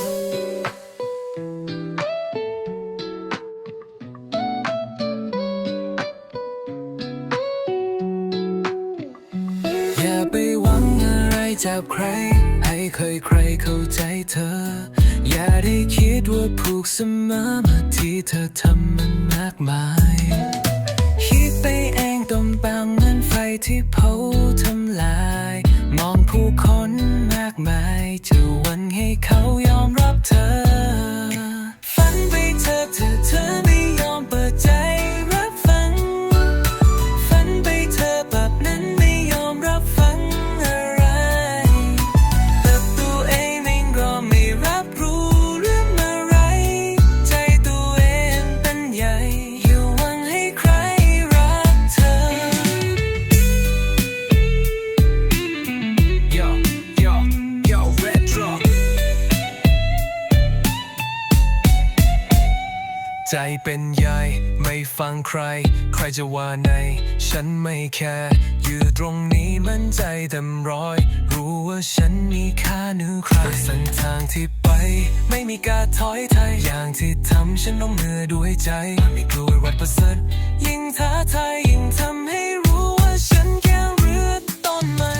อย่าไปหวังอะไรจากใคร ให้เคยใครเข้าใจเธอ อย่าได้คิดว่าผูกเสมอมาที่เธอทำมันมากมาย คิดไปเองตรงบางเหมือนไฟที่เผาทำลาย มองผู้คนมากมายจะหวันให้เขาย ใจเป็นใหญ่ไม่ฟังใคร ใครจะว่าไงฉันไม่แคร์อยู่ตรงนี้มั่นใจเต็มร้อย รู้ว่าฉันมีค่าเหนือใครเส้นทางที่ไป ไม่มีการถอยไทยอย่างที่ทำฉันต้องเหนื่อยด้วยใจ ไม่กลัววัดประเสริฐยิ่งท้าทายยิ่งทำให้รู้ว่าฉันแค่เรือต้นไม้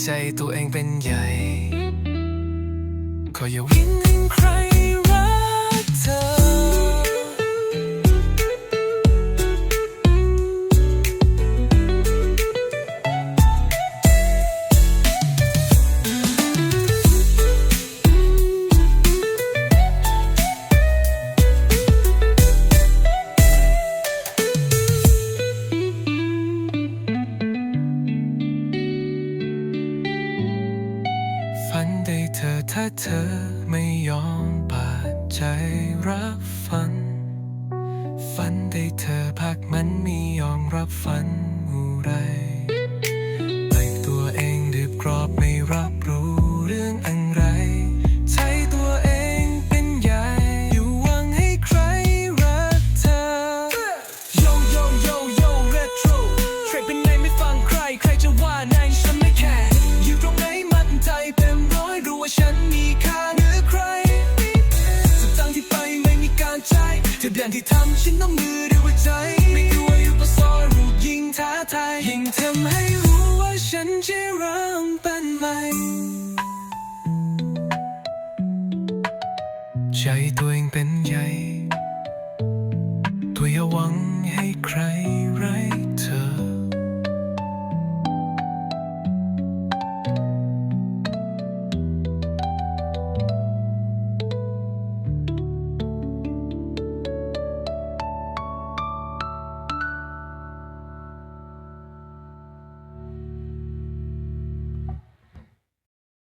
ใจตัวเองเป็นใหญ่ ขอ อถ้าเธอไม่ยอมปัดใจรับฟัง ฝันได้เธอพักมันไม่ยอมรับฝันอะไรแต่ตัวเองดืบกรอบไม่ ดงที่ทำฉันต้องมือด้วยวใจ ไม่กลัวอยู่บนซอรูปยิงท้าทายยิ่งทำให้รู้ว่าฉันจะเริ่งเป็นใหม่ใจตัวเองเป็นใหญ่ ตัวอย่าหวังให้ใคร